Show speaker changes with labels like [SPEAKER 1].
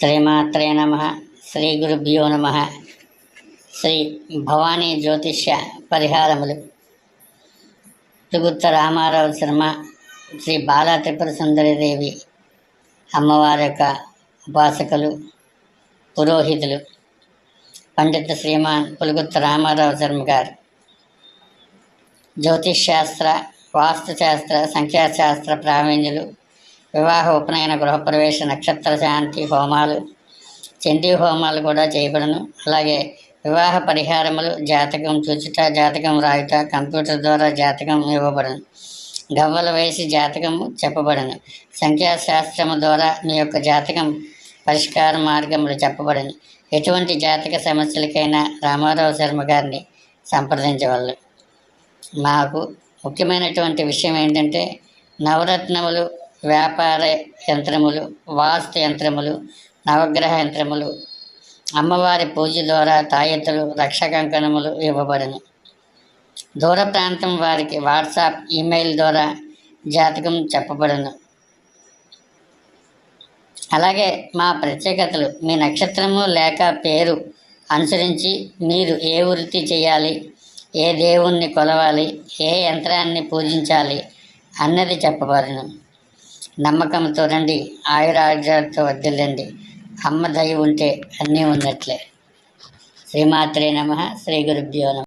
[SPEAKER 1] శ్రీమాత్రే నమ. శ్రీ గురుభ్యో నమ. శ్రీ భవానీ జ్యోతిష్య పరిహారములు. త్రిగుప్త రామారావు శర్మ శ్రీ బాలా త్రిపుర సుందరిదేవి అమ్మవారి యొక్క ఉపాసకులు పురోహితులు పండిత శ్రీమాన్ పులుగుత్త రామారావు శర్మ గారు. జ్యోతిష్ శాస్త్ర వాస్తుశాస్త్ర సంఖ్యాశాస్త్ర ప్రావీణ్యులు వివాహ ఉపనయన గృహప్రవేశ నక్షత్ర శాంతి హోమాలు చండీ హోమాలు కూడా చేయబడను. అలాగే వివాహ పరిహారములు జాతకం చూచుట జాతకం రాయుట కంప్యూటర్ ద్వారా జాతకం ఇవ్వబడను. గవ్వల వేసి జాతకము చెప్పబడను. సంఖ్యాశాస్త్రము ద్వారా మీ యొక్క జాతకం పరిష్కార మార్గములు చెప్పబడను. ఎటువంటి జాతక సమస్యలకైనా రామారావు శర్మ గారిని సంప్రదించగలరు మాకు ముఖ్యమైనటువంటి విషయం ఏంటంటే నవరత్నములు వ్యాపార యంత్రములు వాస్తు యంత్రములు నవగ్రహ యంత్రములు అమ్మవారి పూజ ద్వారా తాయెత్తులు రక్షకంకణములు ఇవ్వబడను. దూర ప్రాంతం వారికి వాట్సాప్ ఈమెయిల్ ద్వారా జాతకం చెప్పబడను. అలాగే మా ప్రత్యేకతలు మీ నక్షత్రము లేక పేరు అనుసరించి మీరు ఏ వృత్తి చేయాలి ఏ దేవుణ్ణి కొలవాలి ఏ యంత్రాన్ని పూజించాలి అన్నది చెప్పబడను. నమ్మకంతో రండి ఆయురాజ్యాలతో వద్దులండి అమ్మ దయ ఉంటే అన్నీ ఉన్నట్లే. శ్రీమాత్రే నమ శ్రీ గురుభ్యో నమ.